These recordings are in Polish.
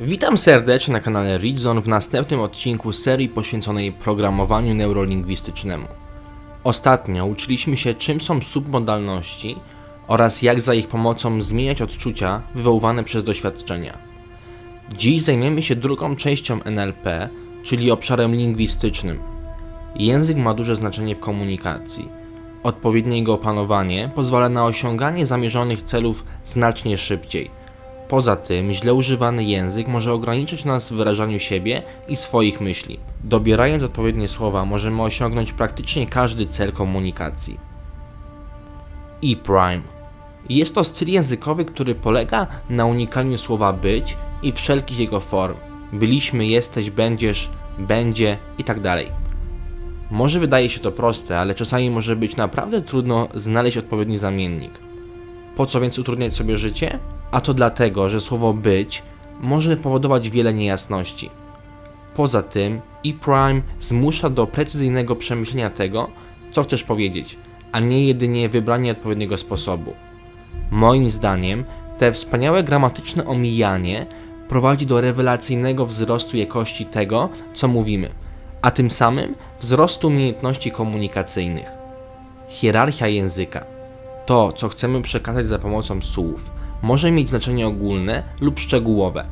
Witam serdecznie na kanale Readzone w następnym odcinku serii poświęconej programowaniu neurolingwistycznemu. Ostatnio uczyliśmy się czym są submodalności oraz jak za ich pomocą zmieniać odczucia wywoływane przez doświadczenia. Dziś zajmiemy się drugą częścią NLP, czyli obszarem lingwistycznym. Język ma duże znaczenie w komunikacji. Odpowiednie jego opanowanie pozwala na osiąganie zamierzonych celów znacznie szybciej. Poza tym, źle używany język może ograniczyć nas w wyrażaniu siebie i swoich myśli. Dobierając odpowiednie słowa, możemy osiągnąć praktycznie każdy cel komunikacji. E-Prime jest to styl językowy, który polega na unikaniu słowa być i wszelkich jego form. Byliśmy, jesteś, będziesz, będzie itd. Może wydaje się to proste, ale czasami może być naprawdę trudno znaleźć odpowiedni zamiennik. Po co więc utrudniać sobie życie? A to dlatego, że słowo być może powodować wiele niejasności. Poza tym, e-prime zmusza do precyzyjnego przemyślenia tego, co chcesz powiedzieć, a nie jedynie wybranie odpowiedniego sposobu. Moim zdaniem, te wspaniałe gramatyczne omijanie prowadzi do rewelacyjnego wzrostu jakości tego, co mówimy, a tym samym wzrostu umiejętności komunikacyjnych. Hierarchia języka. To, co chcemy przekazać za pomocą słów, może mieć znaczenie ogólne lub szczegółowe.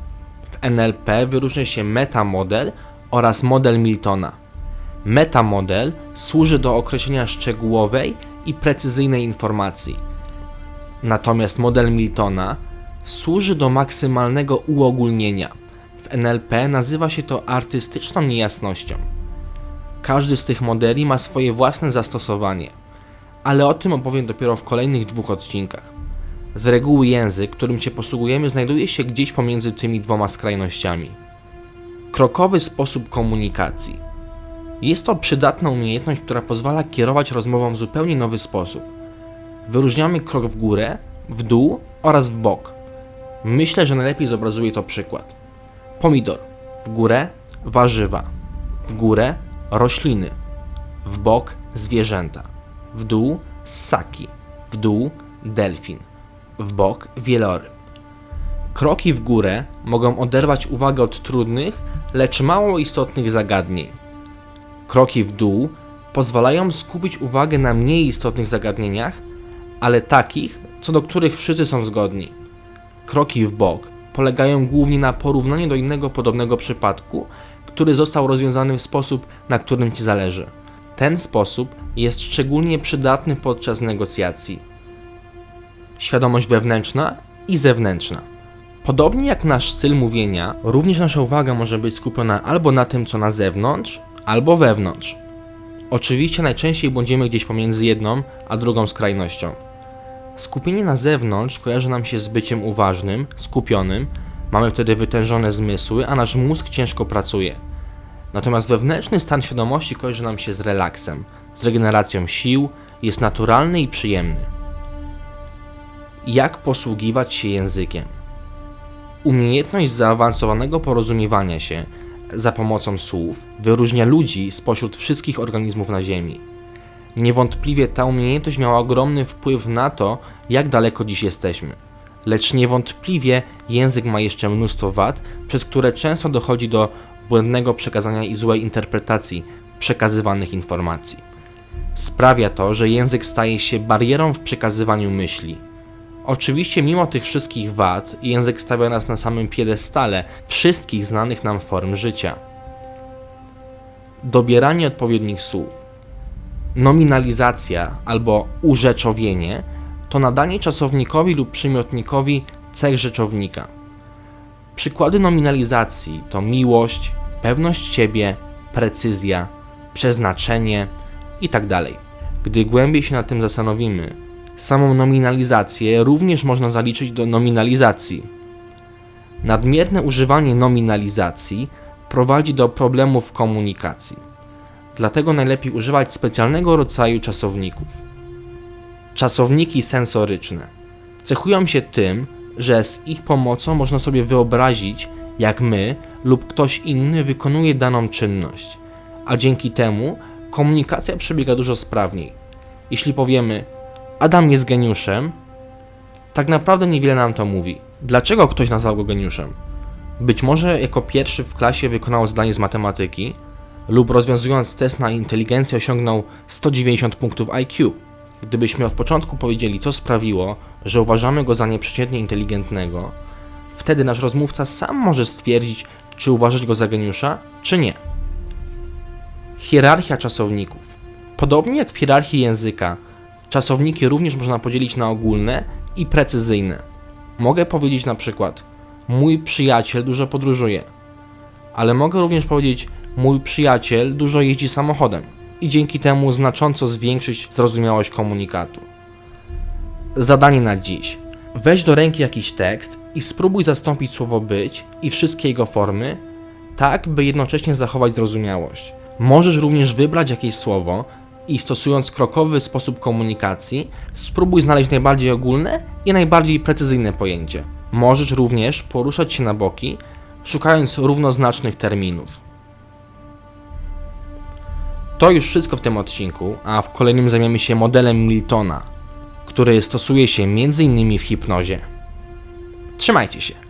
W NLP wyróżnia się metamodel oraz model Miltona. Metamodel służy do określenia szczegółowej i precyzyjnej informacji. Natomiast model Miltona służy do maksymalnego uogólnienia. W NLP nazywa się to artystyczną niejasnością. Każdy z tych modeli ma swoje własne zastosowanie, ale o tym opowiem dopiero w kolejnych dwóch odcinkach. Z reguły język, którym się posługujemy, znajduje się gdzieś pomiędzy tymi dwoma skrajnościami. Krokowy sposób komunikacji. Jest to przydatna umiejętność, która pozwala kierować rozmową w zupełnie nowy sposób. Wyróżniamy krok w górę, w dół oraz w bok. Myślę, że najlepiej zobrazuje to przykład. Pomidor. W górę warzywa. W górę rośliny. W bok zwierzęta. W dół ssaki. W dół delfin. W bok wieloryb. Kroki w górę mogą oderwać uwagę od trudnych, lecz mało istotnych zagadnień. Kroki w dół pozwalają skupić uwagę na mniej istotnych zagadnieniach, ale takich, co do których wszyscy są zgodni. Kroki w bok polegają głównie na porównaniu do innego podobnego przypadku, który został rozwiązany w sposób, na którym Ci zależy. Ten sposób jest szczególnie przydatny podczas negocjacji. Świadomość wewnętrzna i zewnętrzna. Podobnie jak nasz styl mówienia, również nasza uwaga może być skupiona albo na tym, co na zewnątrz, albo wewnątrz. Oczywiście najczęściej błądzimy gdzieś pomiędzy jedną a drugą skrajnością. Skupienie na zewnątrz kojarzy nam się z byciem uważnym, skupionym, mamy wtedy wytężone zmysły, a nasz mózg ciężko pracuje. Natomiast wewnętrzny stan świadomości kojarzy nam się z relaksem, z regeneracją sił, jest naturalny i przyjemny. Jak posługiwać się językiem? Umiejętność zaawansowanego porozumiewania się za pomocą słów wyróżnia ludzi spośród wszystkich organizmów na Ziemi. Niewątpliwie ta umiejętność miała ogromny wpływ na to, jak daleko dziś jesteśmy. Lecz niewątpliwie język ma jeszcze mnóstwo wad, przez które często dochodzi do błędnego przekazania i złej interpretacji przekazywanych informacji. Sprawia to, że język staje się barierą w przekazywaniu myśli. Oczywiście, mimo tych wszystkich wad, język stawia nas na samym piedestale wszystkich znanych nam form życia. Dobieranie odpowiednich słów. Nominalizacja albo urzeczowienie to nadanie czasownikowi lub przymiotnikowi cech rzeczownika. Przykłady nominalizacji to miłość, pewność siebie, precyzja, przeznaczenie itd. Gdy głębiej się nad tym zastanowimy, samą nominalizację również można zaliczyć do nominalizacji. Nadmierne używanie nominalizacji prowadzi do problemów komunikacji. Dlatego najlepiej używać specjalnego rodzaju czasowników. Czasowniki sensoryczne cechują się tym, że z ich pomocą można sobie wyobrazić, jak my lub ktoś inny wykonuje daną czynność, a dzięki temu komunikacja przebiega dużo sprawniej. Jeśli powiemy Adam jest geniuszem, tak naprawdę niewiele nam to mówi. Dlaczego ktoś nazwał go geniuszem? Być może jako pierwszy w klasie wykonał zadanie z matematyki lub rozwiązując test na inteligencję osiągnął 190 punktów IQ. Gdybyśmy od początku powiedzieli, co sprawiło, że uważamy go za nieprzeciętnie inteligentnego, wtedy nasz rozmówca sam może stwierdzić, czy uważać go za geniusza, czy nie. Hierarchia czasowników. Podobnie jak w hierarchii języka, czasowniki również można podzielić na ogólne i precyzyjne. Mogę powiedzieć na przykład: Mój przyjaciel dużo podróżuje, ale mogę również powiedzieć: Mój przyjaciel dużo jeździ samochodem i dzięki temu znacząco zwiększyć zrozumiałość komunikatu. Zadanie na dziś. Weź do ręki jakiś tekst i spróbuj zastąpić słowo być i wszystkie jego formy, tak by jednocześnie zachować zrozumiałość. Możesz również wybrać jakieś słowo i stosując krokowy sposób komunikacji, spróbuj znaleźć najbardziej ogólne i najbardziej precyzyjne pojęcie. Możesz również poruszać się na boki, szukając równoznacznych terminów. To już wszystko w tym odcinku, a w kolejnym zajmiemy się modelem Miltona, który stosuje się m.in. w hipnozie. Trzymajcie się.